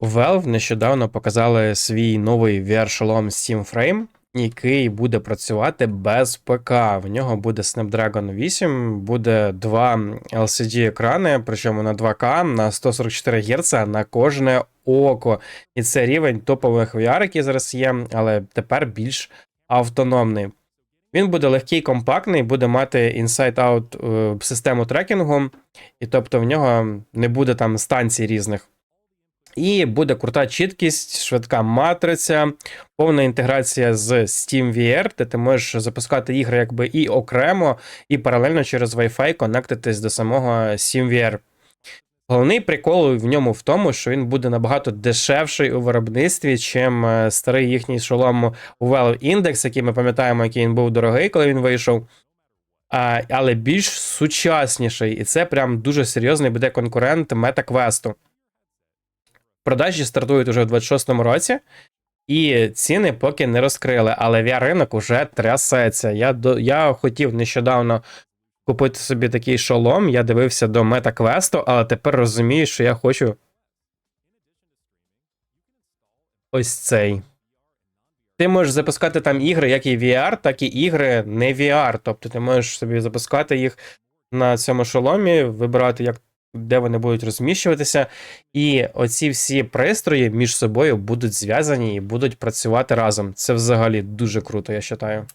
Valve нещодавно показали свій новий VR-шолом Steam Frame, який буде працювати без ПК. В нього буде Snapdragon 8, буде два LCD-екрани, причому на 2К на 144 Гц на кожне око. І це рівень топових VR, які зараз є, але тепер більш автономний. Він буде легкий, компактний, буде мати inside-out е, систему трекінгу, і тобто в нього не буде там станцій різних. І буде крута чіткість, швидка матриця, повна інтеграція з Steam VR, де ти можеш запускати ігри якби і окремо, і паралельно через Wi-Fi конектитись до самого Steam VR. Головний прикол в ньому в тому, що він буде набагато дешевший у виробництві, чим е, старий їхній шолом Valve Index, який ми пам'ятаємо, який він був дорогий, коли він вийшов. А, але більш сучасніший. І це прям дуже серйозний буде конкурент MetaQuest. Продажі стартують уже в 26-му році, і ціни поки не розкрили, але VR-ринок уже трясеться. Я, до, я хотів нещодавно купити собі такий шолом, я дивився до MetaQuest, але тепер розумію, що я хочу ось цей. Ти можеш запускати там ігри, як і VR, так і ігри не VR. Тобто ти можеш собі запускати їх на цьому шоломі, вибирати, як, де вони будуть розміщуватися. І оці всі пристрої між собою будуть зв'язані і будуть працювати разом. Це взагалі дуже круто, я вважаю.